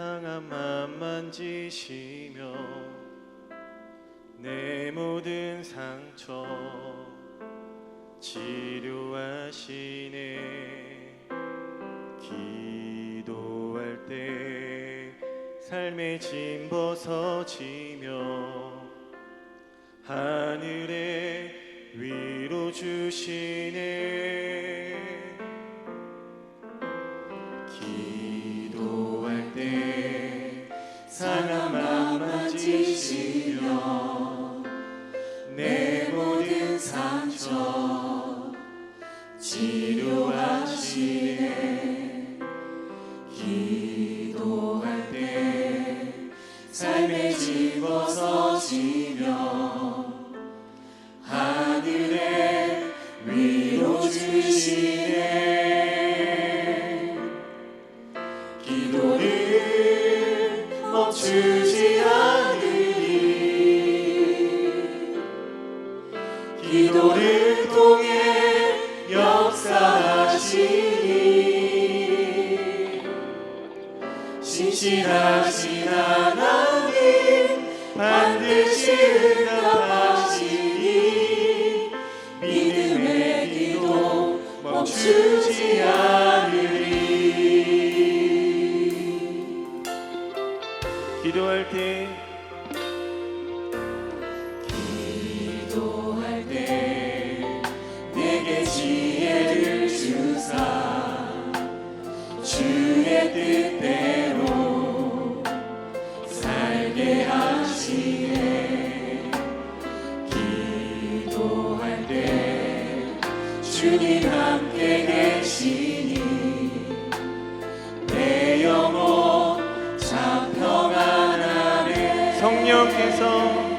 상한 맘 만지시며 내 모든 상처 치료하시네. 기도할 때 삶의 짐 벗어지며 하늘에 위로 주시네. 기 I know. 신실하신 하나님 반드시 응답하시니 믿음의 기도 멈추지 않. 성령께서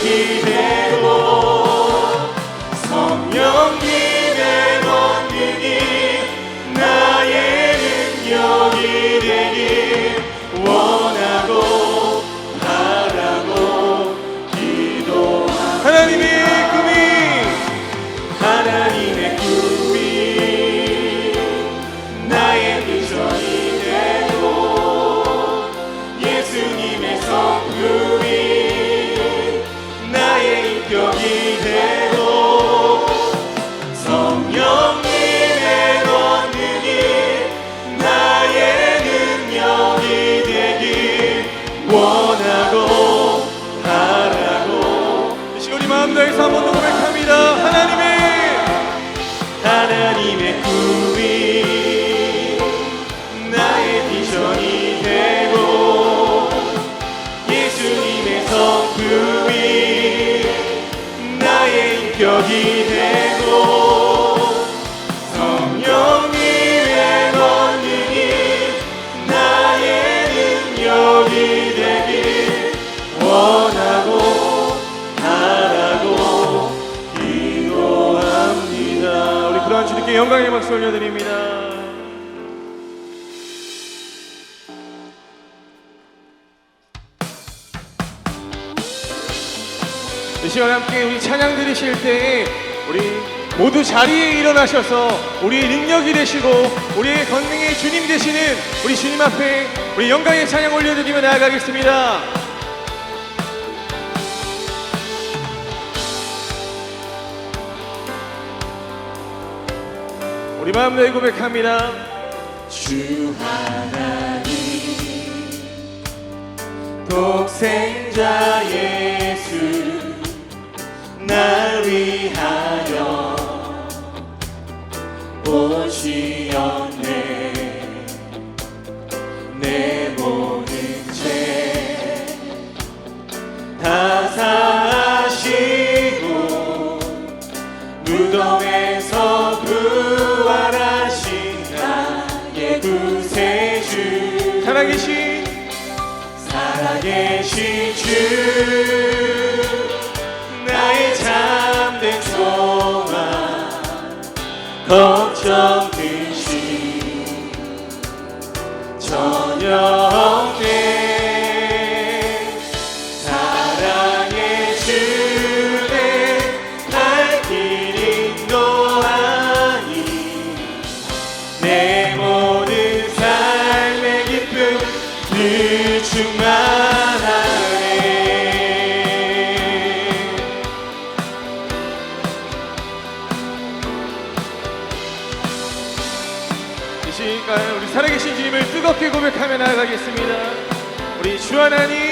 He did. 모두 자리에 일어나셔서 우리의 능력이 되시고 우리의 건능의 주님 되시는 우리 주님 앞에 우리 영광의 찬양 올려드리며 나아가겠습니다. 우리 마음 내 고백합니다. 주 하나님 독생자 예수 날 위하여 오시었네 내 모든 죄 다 사하시고 무덤에서 부활 우리 살아계신 주님을 뜨겁게 고백하며 나아가겠습니다. 우리 주 하나님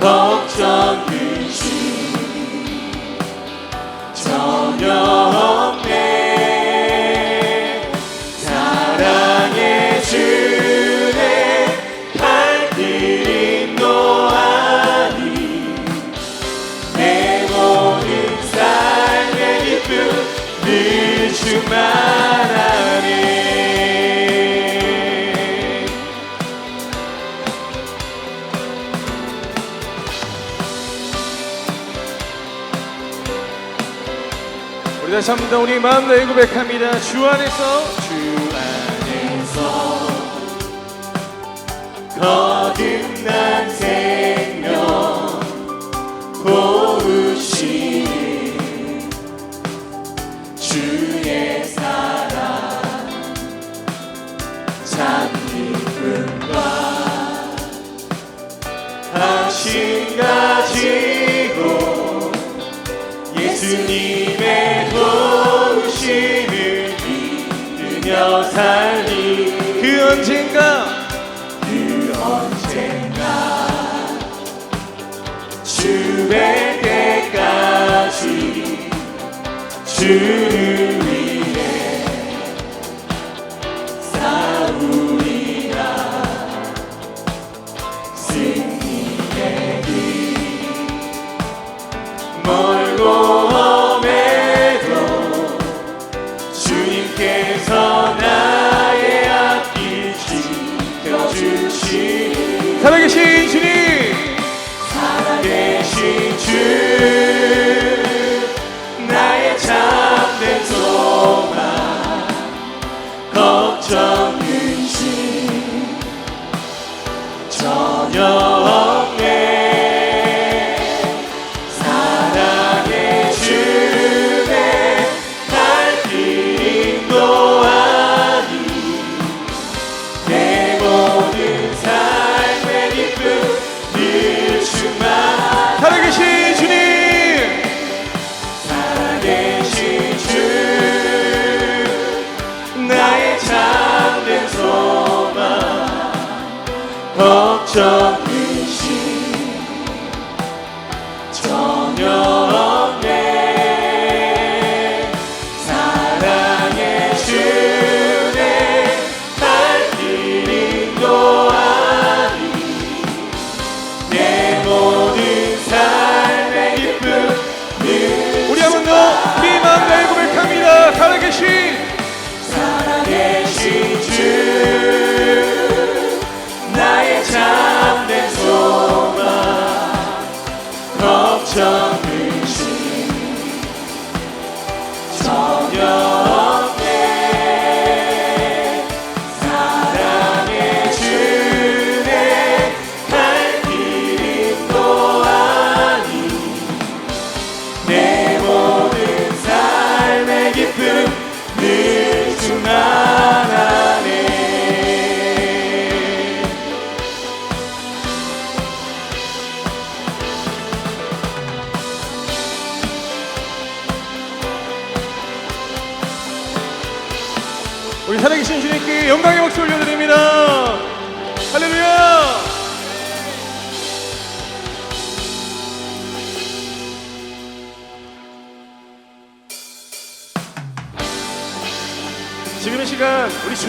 걱정 근심 더 우리 마음 내 고백합니다. 주 안에서 주 안에서 거듭난 생명 언젠가. 그 언젠가. 주의 때까지 주를 걱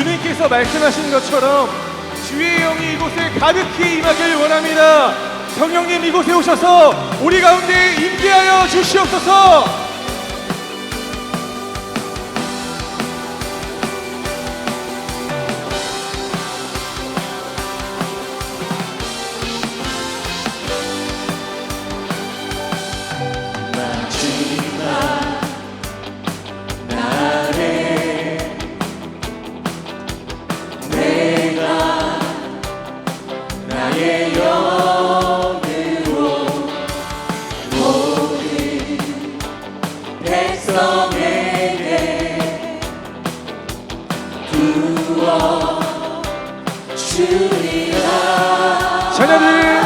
주님께서 말씀하신 것처럼 주의 영이 이곳에 가득히 임하길 원합니다. 성령님 이곳에 오셔서 우리 가운데 임재하여 주시옵소서. 주리라. 자녀들.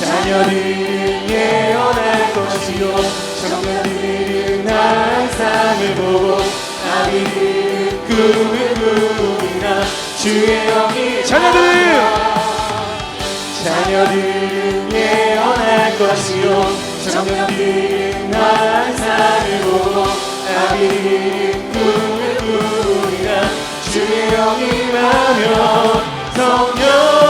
자녀들은 예언할 것이요 청년들은 환상을 보고 아이들은 꿈을 꾸리나 주의 영이 자녀들. 자녀들은 예언할 것이요 청년들은 환상을 보고 아이들은 꿈을 영이 임하면 성령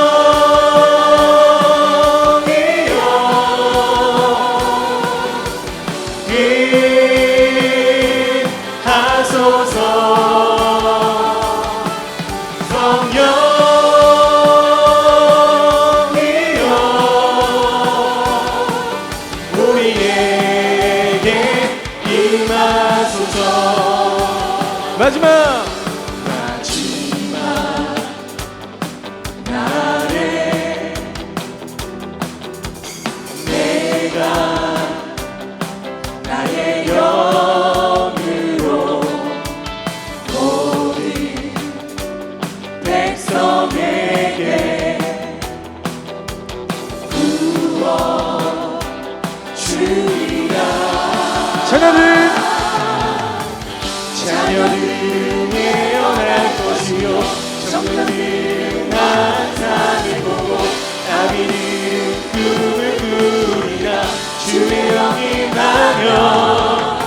주의 영이 나면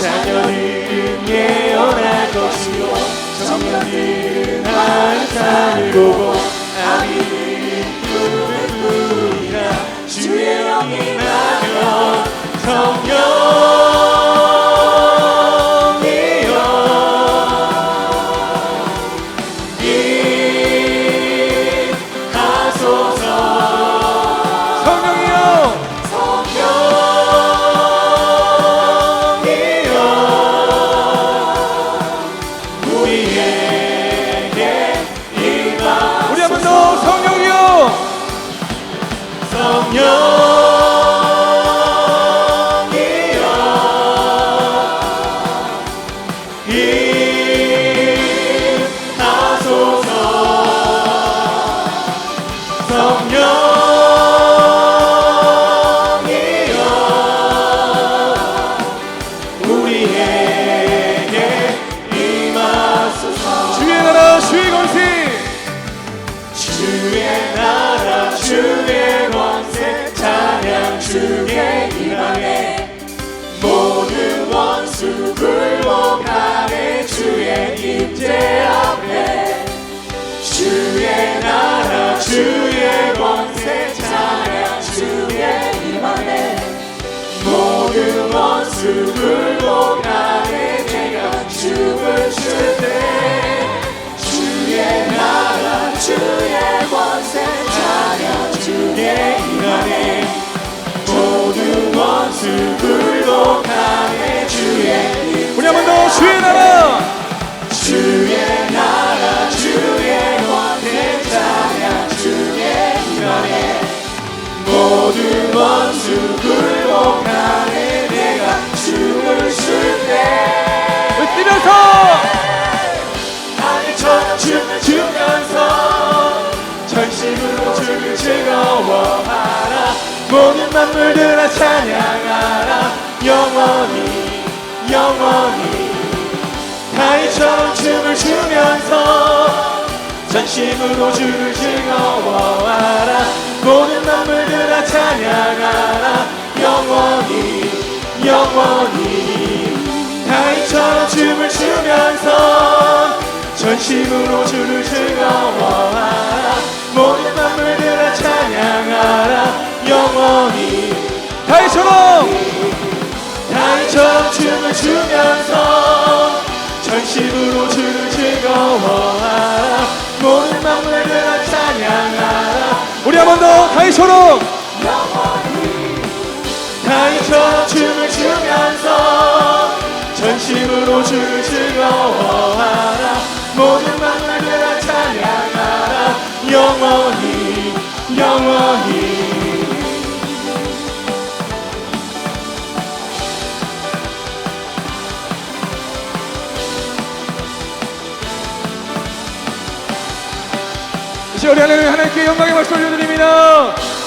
자녀들은 예언할 것이요 청년들은 환상을 보고 아비는 꿈을 꾸리라. 주의 영이 나면 모든 어둠을 보가에 내가 주의 나라 주의 권세 자녀 주의 이만에 모든 어둠을 보가에 주의 이만에 모든 어둠을 만물들아 찬양하라. 영원히 영원히. 다이처럼 춤을 추면서 전심으로 주를 즐거워하라. 모든 만물들아 찬양하라. 영원히 영원히. 다이처럼 춤을 추면서 전심으로 주를 즐거워하라 찬양하라 영원히. 다이처럼 다이처럼 춤을 추면서 전심으로 주를 즐거워하라. 모든 만물들아 찬양하라. 우리 한 번 더 다이처럼 다이처럼 춤을 추면서 전심으로 주를 즐거워하라. 모든 이 시간에 하나님 하나님께 영광의 박수 올려드립니다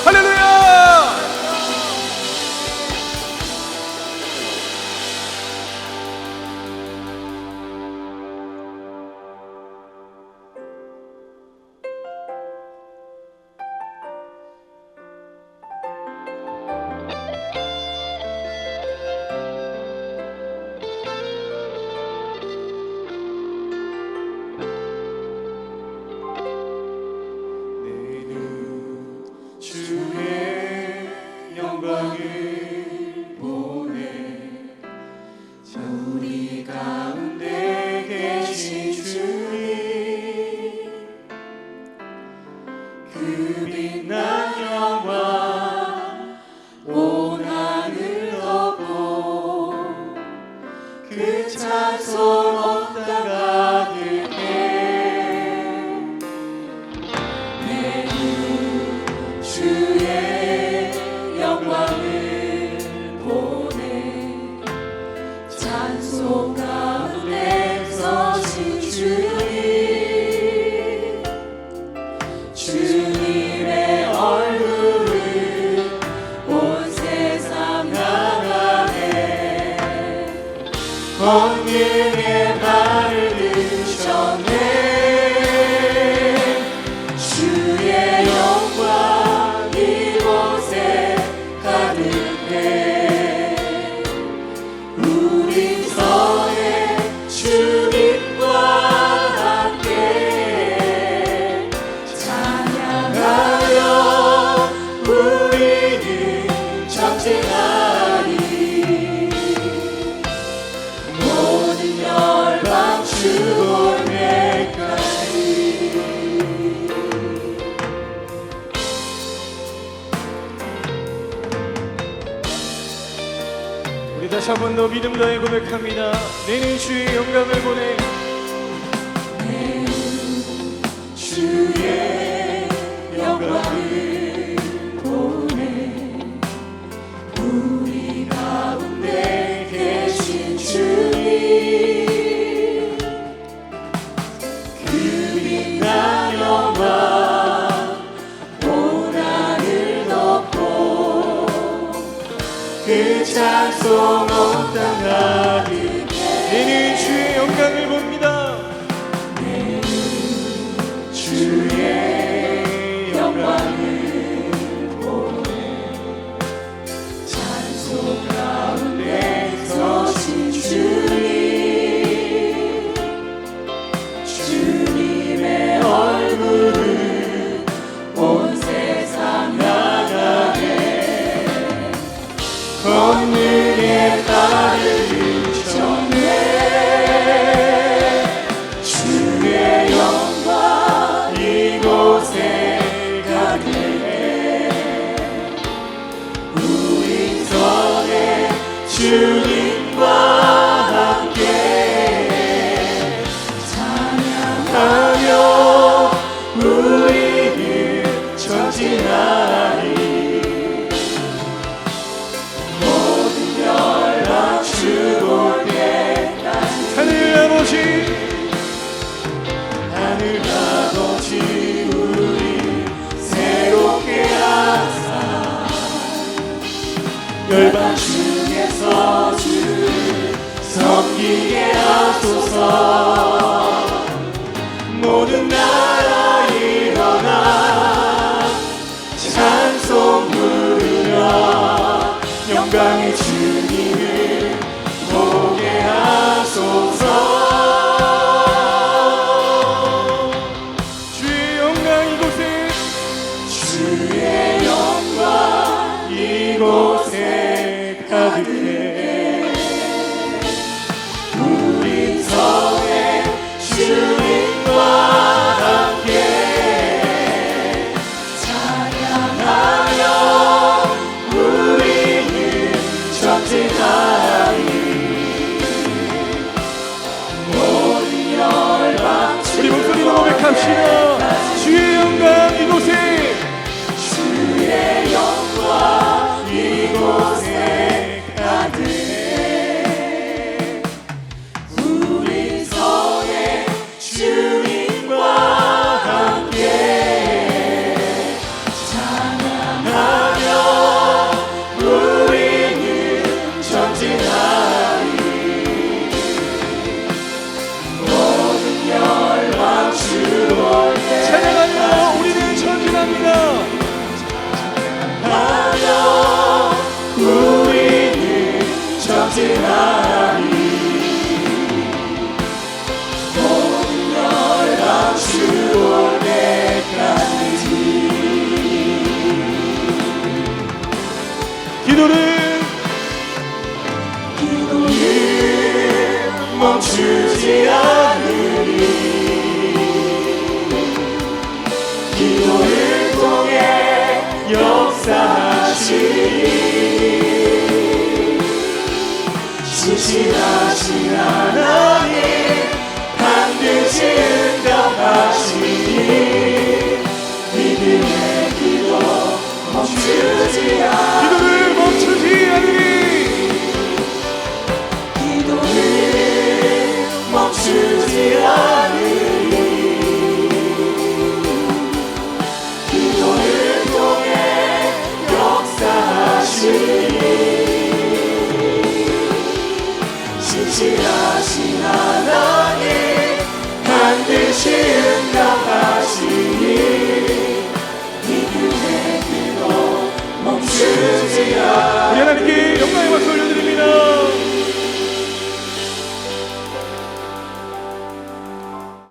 다시 한 번 더 믿음 다해 고백합니다. 내는 주의 영광을 보내. 주의 찬송 온땅 가 하소서. 모든 나라 일어나 찬송 부르며 영광의 주님을 보게 하소서. 주의 영광 이곳에 주의 영광 이곳에 가득해.